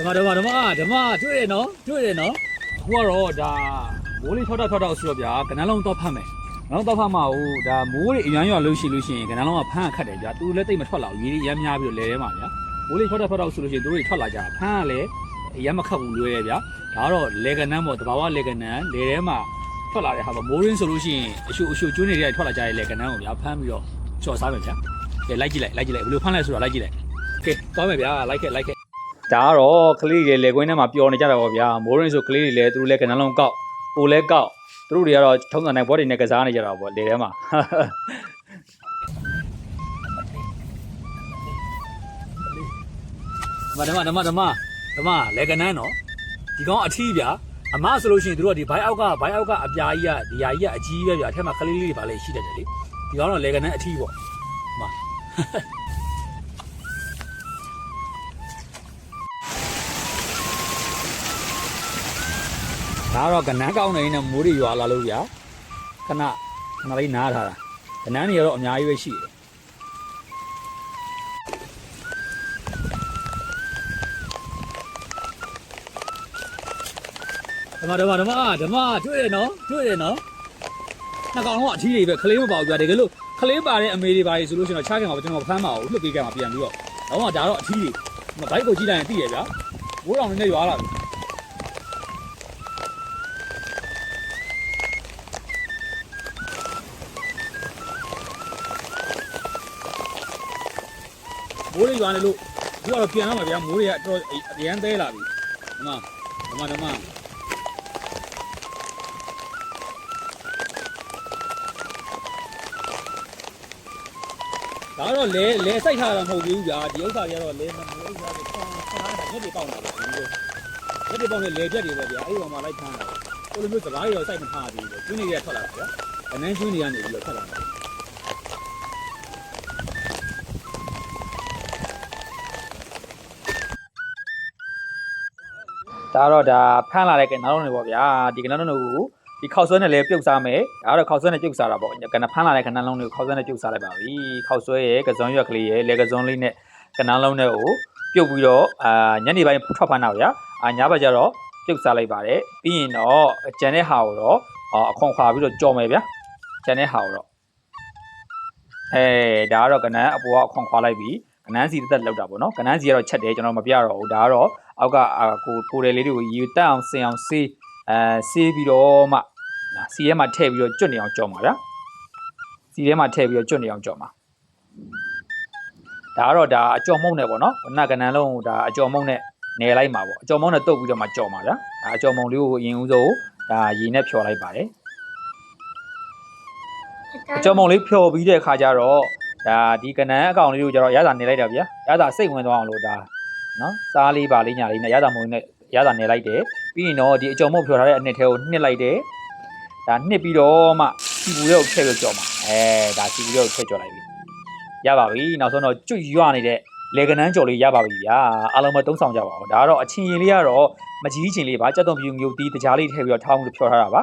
ဓမ္မဓမ္မဓမ္မဓမ္မတွေ့ရနော်တွေ့ရနော်အခုကတော့ဒါမိုးလေးထောက်တော့ထောက်တော့ဆိုတော့ဗျာကနန်းလုံးတော့ဖတ်မယ်ကနန်းလုံးတော့ဖတ်မှာဟိုဒါမိုးလေးအရန်ရွာလို့ရှိလို့ရှိရင်ကနန်းလုံးကဖမ်းခတ်တယ်ဗျာသူလည်းတိတ်မထွက်လာဘူးရေရမ်းများပြီးတော့လဲထဲမှာဗျာမိုးလေးထောက်တော့ထောက်တော့ဆိုလို့ရှိရင်သူတို့တွေထွက်လာကြတာဖမ်းကလည်းအရမ်းမခတ်ဘူးလွယ်ရဗျာဒါကတော့လေကနန်းပေါ့တဘာဝလေကနန်းလေထဲမှာထွက်လာတဲ့ဟာပေါ့မိုးရင်းဆိုလို့ရှိရင်အရှုအရှုကျွန်းနေတဲ့ထွက်လာကြတဲ့လေကနန်းကိုဗျာဖမ်းပြီးတော့ချော်စားမယ်ဗျာကဲလိုက်ကြည့်လိုက်လိုက်ကြည့်လိုက်ဘယ်လိုဖမ်းလဲဆိုတာလိုက်ကြည့်လိုက်ကဲသွားမယ်ဗျာလိုက်ခဲ့လိုက်ခဲ့ ဒါကတော့ကလေးတွေလေကွင်းထဲမှာပျော်နေကြတာပေါ့ဗျာမိုးရင်းဆိုကလေးတွေလည်းသူတို့လည်းကနန်းလုံးကောက်ကိုလည်းကောက်သူတို့တွေကတော့ထုံးစံတိုင်းဘောတွေနဲ့ကစားနေကြတာပေါ့လေထဲမှာဓမ္မဓမ္မဓမ္မဓမ္မဓမ္မလေကနန်းနော်ဒီကောင်အထီးဗျာအမဆိုလို့ရှိရင်သူတို့ကဒီဘိုင်းအောက်ကဘိုင်းအောက်ကအပြာကြီးကဒီယာကြီးကအကြီးပဲဗျာအထက်မှာကလေးလေးတွေပါလေရှိတယ်လေဒီကောင်တော့လေကနန်းအထီးပေါ့အမ ဒါကတော့ကနန်းကောင်းနေနေမိုးတွေရွာလာလို့ဗျာခဏခဏလေးနားထားတာကနန်းတွေကတော့အများကြီးပဲရှိတယ်ဓမ္မဓမ္မဓမ္မဓမ္မတွေ့ရနော်တွေ့ရနော်နှစ်ကောင်တော့အထီးတွေပဲခလေးမပါဘူးဗျာတကယ်လို့ခလေးပါတဲ့အမေတွေပါလေဆိုလို့ရှိရင်တော့ချားခင်မှာကျွန်တော်ဖမ်းပါဘူးလှုပ်ပေးကြမှာပြန်ပြီးတော့တော့ဒါတော့အထီးတွေဘိုက်ကိုကြည့်လိုက်ရင်သိရဗျာဘိုးတော်နေနဲ့ရွာလာပြီ မိုးလေးရွာနေလို့သူကတော့ပြန်တော့မှာဗျာမိုးတွေကတော့အရန်သေးလာပြီဒီမှာဒီမှာဒီမှာဒါတော့လဲလဲစိုက်ထားတာမဟုတ်ဘူးဗျာဒီဥစ္စာတွေကတော့လဲမမိုးဥစ္စာတွေဆောင်းဆောင်းထားတာညက်တွေပေါက်နေတာပေါ့ဒီလိုညက်တွေပေါက်နေလဲပြက်တွေပေါ့ဗျာအဲ့ဒီပေါ်မှာလိုက်ဖမ်းတာဟိုလိုမျိုးစကားတွေတော့စိုက်မထားဘူးကျွင်းတွေကထွက်လာတာဗျာအနန်းကျွင်းတွေကနေပြီးတော့ထွက်လာတာ ဒါတော့ဒါဖမ်းလာတဲ့ကနန်းလုံးတွေပေါ့ဗျာဒီကနန်းလုံးတွေကိုဒီခောက်ဆွဲနဲ့လည်းပြုတ်စားမယ်ဒါတော့ခောက်ဆွဲနဲ့ပြုတ်စားတာပေါ့ကနဖမ်းလာတဲ့ကနန်းလုံးတွေကိုခောက်ဆွဲနဲ့ပြုတ်စားလိုက်ပါပြီခောက်ဆွဲရဲ့ကစွန်ရွက်ကလေးရဲ့လေကစွန်လေးနဲ့ကနန်းလုံးတွေကိုပြုတ်ပြီးတော့အာညနေပိုင်းထွက်ဖမ်းတာဗျာအာညဘက်ကျတော့ပြုတ်စားလိုက်ပါတယ်ပြီးရင်တော့ကျန်တဲ့ဟာကိုတော့အခွန်ခွာပြီးတော့ကြော်မယ်ဗျာကျန်တဲ့ဟာကိုတော့အဲဒါကတော့ကနန်းအပေါ်ကအခွန်ခွာလိုက်ပြီကနန်းစီတက်တက်လောက်တာပေါ့နော်ကနန်းစီကတော့ချက်တယ်ကျွန်တော်မပြတော့ဘူးဒါကတော့ အောက်ကအာကိုကိုတယ်လေးတွေကိုရေတက်အောင်စင်အောင်ဆေးအဲဆေးပြီးတော့မှနာစီထဲမှာထည့်ပြီးတော့ကျွတ်နေအောင်ကြော်ပါဗျာစီထဲမှာထည့်ပြီးတော့ကျွတ်နေအောင်ကြော်ပါဒါကတော့ဒါအကြော်မုံနဲ့ပေါ့နော်နကနန်းလုံးဒါအကြော်မုံနဲ့နယ်လိုက်မှာပေါ့အကြော်မုံနဲ့တုပ်ပြီးတော့မှကြော်ပါဗျာဒါအကြော်မုံလေးကိုအရင်ဦးဆုံးဒါရေနဲ့ဖြော်လိုက်ပါတယ်အကြော်မုံလေးဖြော်ပြီးတဲ့အခါကျတော့ဒါဒီကနန်းအကောင်လေးကိုကျတော့ရတာနေလိုက်တာဗျာရတာစိတ်ဝင်သွားအောင်လို့ဒါ နော်စားလေးပါလေးညာလေးနဲ့ရတာမုံနဲ့ရတာနယ်လိုက်တယ်ပြီးရင်တော့ဒီအကြော်မုတ်ဖြော်ထားတဲ့အနှစ်ထဲကိုနှစ်လိုက်တယ်ဒါနှစ်ပြီးတော့မှစီပူတွေကိုထည့်ပြီးကြော်မှာအဲဒါစီပူတွေကိုထည့်ကြော်လိုက်ပြီရပါပြီနောက်ဆုံးတော့ကျွတ်ရွနေတဲ့လေကနန်းကြော်လေးရပါပြီဗျာအားလုံးပဲသုံးဆောင်ကြပါဦးဒါကတော့အချင်းရင်လေးကတော့မကြီးချင်းလေးပါကြက်သွန်ပြူမျိုးတီးတကြားလေးထည့်ပြီးတော့ထောင်းပြီးဖြော်ထားတာပါ